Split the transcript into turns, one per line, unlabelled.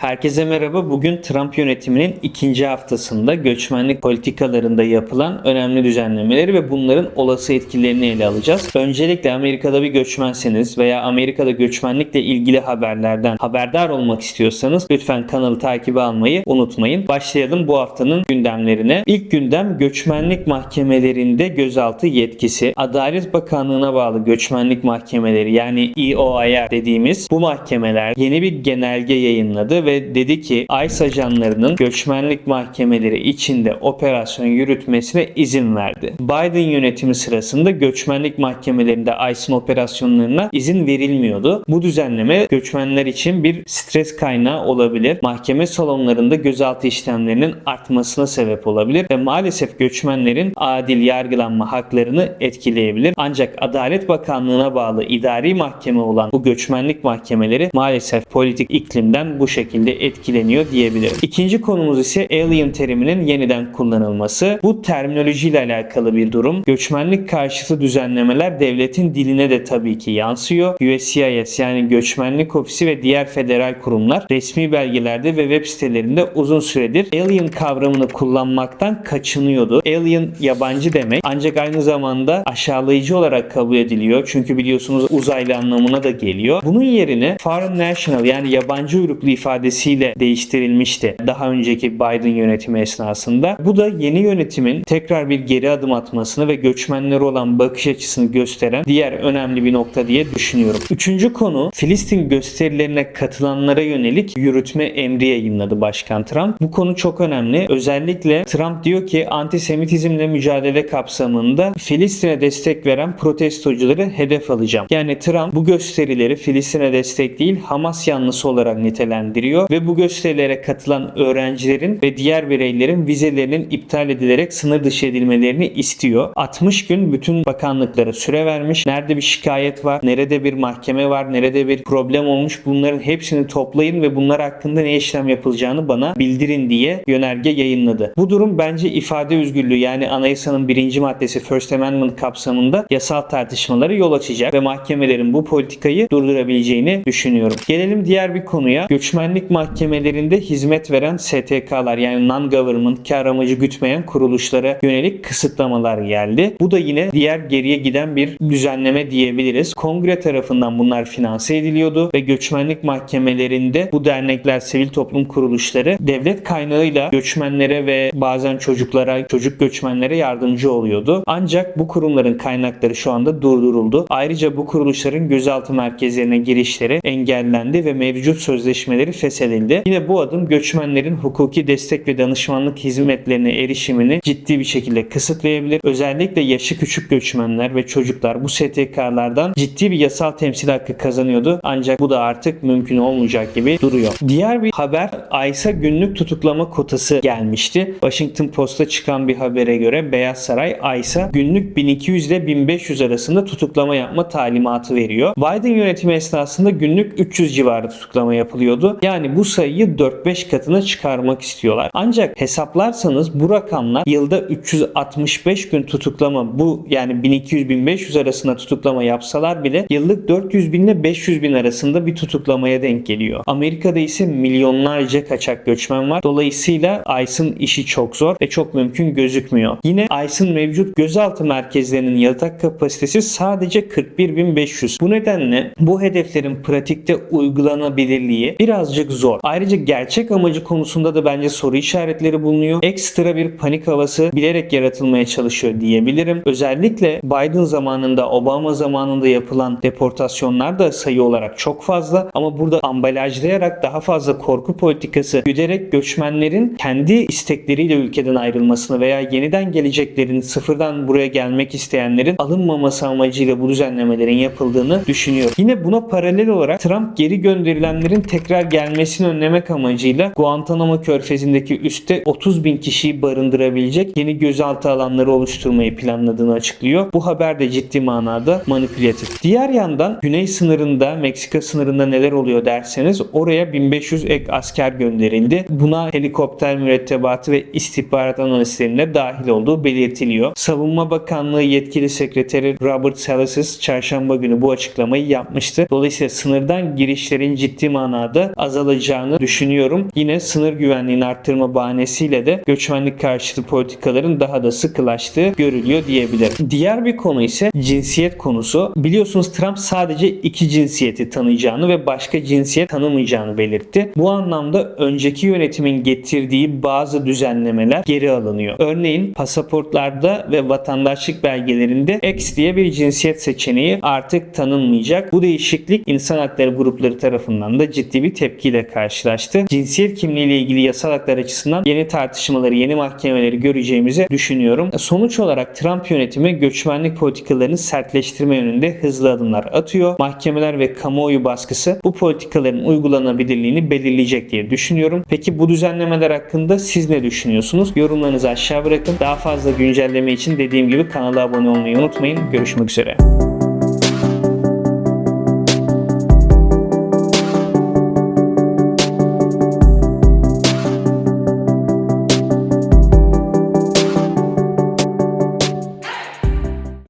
Herkese merhaba. Bugün Trump yönetiminin ikinci haftasında göçmenlik politikalarında yapılan önemli düzenlemeleri ve bunların olası etkilerini ele alacağız. Öncelikle Amerika'da bir göçmenseniz veya Amerika'da göçmenlikle ilgili haberlerden haberdar olmak istiyorsanız lütfen kanalı takibe almayı unutmayın. Başlayalım bu haftanın gündemlerine. İlk gündem göçmenlik mahkemelerinde gözaltı yetkisi. Adalet Bakanlığı'na bağlı göçmenlik mahkemeleri yani EOIR dediğimiz bu mahkemeler yeni bir genelge yayınladı ve dedi ki ICE ajanlarının göçmenlik mahkemeleri içinde operasyon yürütmesine izin verdi. Biden yönetimi sırasında göçmenlik mahkemelerinde ICE'ın operasyonlarına izin verilmiyordu. Bu düzenleme göçmenler için bir stres kaynağı olabilir. Mahkeme salonlarında gözaltı işlemlerinin artmasına sebep olabilir ve maalesef göçmenlerin adil yargılanma haklarını etkileyebilir. Ancak Adalet Bakanlığı'na bağlı idari mahkeme olan bu göçmenlik mahkemeleri maalesef politik iklimden bu şekilde etkileniyor diyebilirim. İkinci konumuz ise alien teriminin yeniden kullanılması. Bu terminolojiyle alakalı bir durum. Göçmenlik karşıtı düzenlemeler devletin diline de tabii ki yansıyor. USCIS yani Göçmenlik Ofisi ve diğer federal kurumlar resmi belgelerde ve web sitelerinde uzun süredir alien kavramını kullanmaktan kaçınıyordu. Alien yabancı demek ancak aynı zamanda aşağılayıcı olarak kabul ediliyor. Çünkü biliyorsunuz uzaylı anlamına da geliyor. Bunun yerine foreign national yani yabancı uyruklu ifadesiyle değiştirilmişti daha önceki Biden yönetimi esnasında. Bu da yeni yönetimin tekrar bir geri adım atmasını ve göçmenlere olan bakış açısını gösteren diğer önemli bir nokta diye düşünüyorum. Üçüncü konu Filistin gösterilerine katılanlara yönelik yürütme emri yayınladı Başkan Trump. Bu konu çok önemli. Özellikle Trump diyor ki antisemitizmle mücadele kapsamında Filistin'e destek veren protestocuları hedef alacağım. Yani Trump bu gösterileri Filistin'e destek değil Hamas yanlısı olarak nitelendiriyor ve bu gösterilere katılan öğrencilerin ve diğer bireylerin vizelerinin iptal edilerek sınır dışı edilmelerini istiyor. 60 gün bütün bakanlıklara süre vermiş. Nerede bir şikayet var, nerede bir mahkeme var, nerede bir problem olmuş bunların hepsini toplayın ve bunlar hakkında ne işlem yapılacağını bana bildirin diye yönerge yayınladı. Bu durum bence ifade özgürlüğü yani anayasanın birinci maddesi First Amendment kapsamında yasal tartışmalara yol açacak ve mahkemelerin bu politikayı durdurabileceğini düşünüyorum. Gelelim diğer bir konuya. Göçmenlik mahkemelerinde hizmet veren STK'lar yani non-government kar amacı gütmeyen kuruluşlara yönelik kısıtlamalar geldi. Bu da yine diğer geriye giden bir düzenleme diyebiliriz. Kongre tarafından bunlar finanse ediliyordu ve göçmenlik mahkemelerinde bu dernekler, sivil toplum kuruluşları devlet kaynağıyla göçmenlere ve bazen çocuklara, çocuk göçmenlere yardımcı oluyordu. Ancak bu kurumların kaynakları şu anda durduruldu. Ayrıca bu kuruluşların gözaltı merkezlerine girişleri engellendi ve mevcut sözleşmeleri feshedildi. Yine bu adım göçmenlerin hukuki destek ve danışmanlık hizmetlerine erişimini ciddi bir şekilde kısıtlayabilir. Özellikle yaşı küçük göçmenler ve çocuklar bu STK'lardan ciddi bir yasal temsil hakkı kazanıyordu. Ancak bu da artık mümkün olmayacak gibi duruyor. Diğer bir haber ICE'a günlük tutuklama kotası gelmişti. Washington Post'ta çıkan bir habere göre Beyaz Saray ICE'a günlük 1200 ile 1500 arasında tutuklama yapma talimatı veriyor. Biden yönetimi esnasında günlük 300 civarı tutuklama yapılıyordu. Yani bu sayıyı 4-5 katına çıkarmak istiyorlar. Ancak hesaplarsanız bu rakamlar yılda 365 gün tutuklama bu yani 1200-1500 arasında tutuklama yapsalar bile yıllık 400 bin ile 500 bin arasında bir tutuklamaya denk geliyor. Amerika'da ise milyonlarca kaçak göçmen var. Dolayısıyla ICE'ın işi çok zor ve çok mümkün gözükmüyor. Yine ICE'ın mevcut gözaltı merkezlerinin yatak kapasitesi sadece 41.500. Bu nedenle bu hedeflerin pratikte uygulanabilirliği birazcık zor. Ayrıca gerçek amacı konusunda da bence soru işaretleri bulunuyor. Ekstra bir panik havası bilerek yaratılmaya çalışıyor diyebilirim. Özellikle Biden zamanında, Obama zamanında yapılan deportasyonlar da sayı olarak çok fazla ama burada ambalajlayarak daha fazla korku politikası güderek göçmenlerin kendi istekleriyle ülkeden ayrılmasını veya yeniden geleceklerin sıfırdan buraya gelmek isteyenlerin alınmaması amacıyla bu düzenlemelerin yapıldığını düşünüyorum. Yine buna paralel olarak Trump geri gönderilenlerin tekrar gelmesini önlemek amacıyla Guantanamo körfezindeki üste 30 bin kişiyi barındırabilecek yeni gözaltı alanları oluşturmayı planladığını açıklıyor. Bu haber de ciddi manada manipülatif. Diğer yandan güney sınırında Meksika sınırında neler oluyor derseniz oraya 1500 ek asker gönderildi. Buna helikopter mürettebatı ve istihbarat analistlerine dahil olduğu belirtiliyor. Savunma Bakanlığı yetkili sekreteri Robert Salasys çarşamba günü bu açıklamayı yapmıştı. Dolayısıyla sınırdan girişlerin ciddi manada azalacağını azalacağını düşünüyorum. Yine sınır güvenliğini arttırma bahanesiyle de göçmenlik karşıtı politikaların daha da sıkılaştığı görülüyor diyebilirim. Diğer bir konu ise cinsiyet konusu. Biliyorsunuz Trump sadece iki cinsiyeti tanıyacağını ve başka cinsiyet tanımayacağını belirtti. Bu anlamda önceki yönetimin getirdiği bazı düzenlemeler geri alınıyor. Örneğin pasaportlarda ve vatandaşlık belgelerinde X diye bir cinsiyet seçeneği artık tanınmayacak. Bu değişiklik insan hakları grupları tarafından da ciddi bir tepkiyle karşılaştı. Cinsiyet kimliğiyle ilgili yasal haklar açısından yeni tartışmaları, yeni mahkemeleri göreceğimizi düşünüyorum. Sonuç olarak Trump yönetimi göçmenlik politikalarını sertleştirme yönünde hızlı adımlar atıyor. Mahkemeler ve kamuoyu baskısı bu politikaların uygulanabilirliğini belirleyecek diye düşünüyorum. Peki bu düzenlemeler hakkında siz ne düşünüyorsunuz? Yorumlarınızı aşağı bırakın. Daha fazla güncelleme için dediğim gibi kanala abone olmayı unutmayın. Görüşmek üzere.